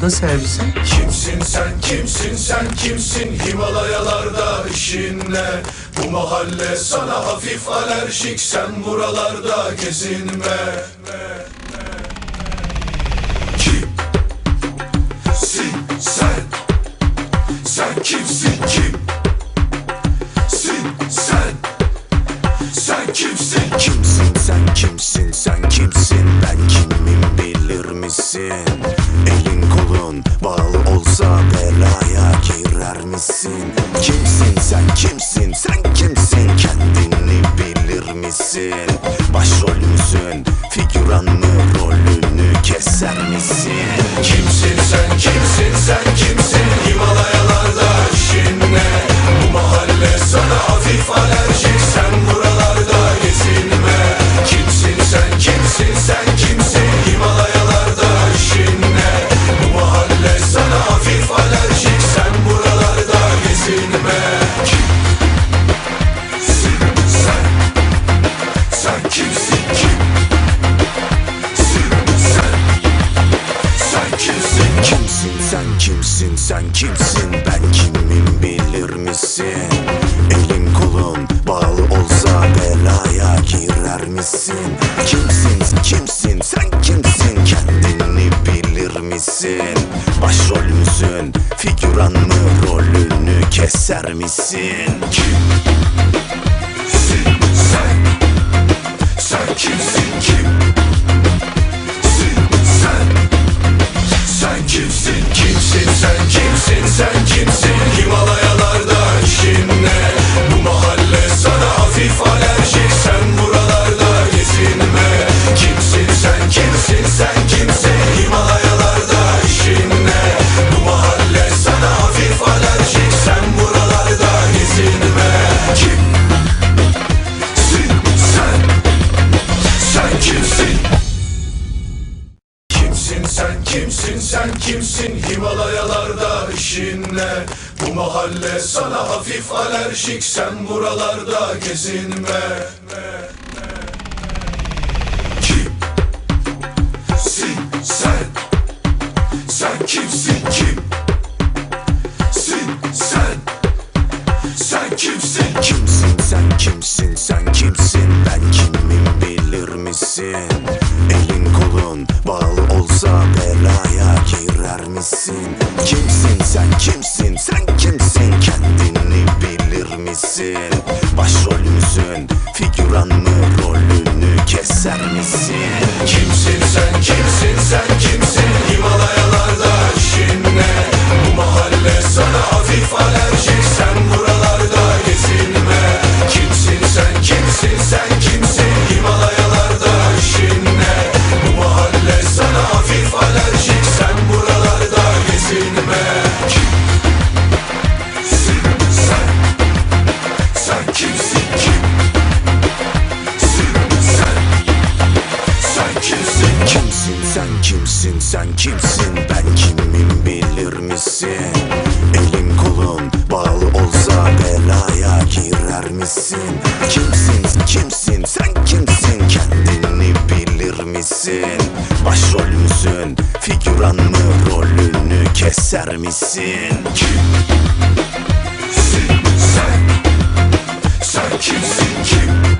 oda servisi. Kimsin sen kimsin sen kimsin Himalayalarda işin ne Bu mahalle sana hafif alerjik Sen buralarda gezinme. Kimsin sen? Sen kimsin kim Sin sen? Sen kimsin? Kimsin sen kimsin sen kimsin? Ben kimim bilir misin Kimsin sen kimsin? Sen kimsin? Kendini bilir misin? Başrol müsün? Figüran mı kimsin? Sen kimsin? Ben kimim? Bilir misin? Elin kolun bağlı olsa belaya girer misin? Kimsin? Kimsin? Sen kimsin? Kendini bilir misin? Başrol müsün figüran mı rolünü keser misin? Kimsin? Sen Sen kimsin kim gezinme Kim Sin sen Sen kimsin Kimsin sen kimsin sen kimsin? Himalayalarda işin ne Bu mahalle sana hafif alerjik Sen buralarda gezinme sen kimsin? Sen kimsin? Ben kimim? Bilir misin? Elin kolun bağlı olsa belaya girer misin? Kimsin sen? Kimsin Kimsin? Sen kimsin? Kendini bilir misin? Başrol müsün? Figüran mı? Rolünü keser misin? Sin sen? Sen kimsin kim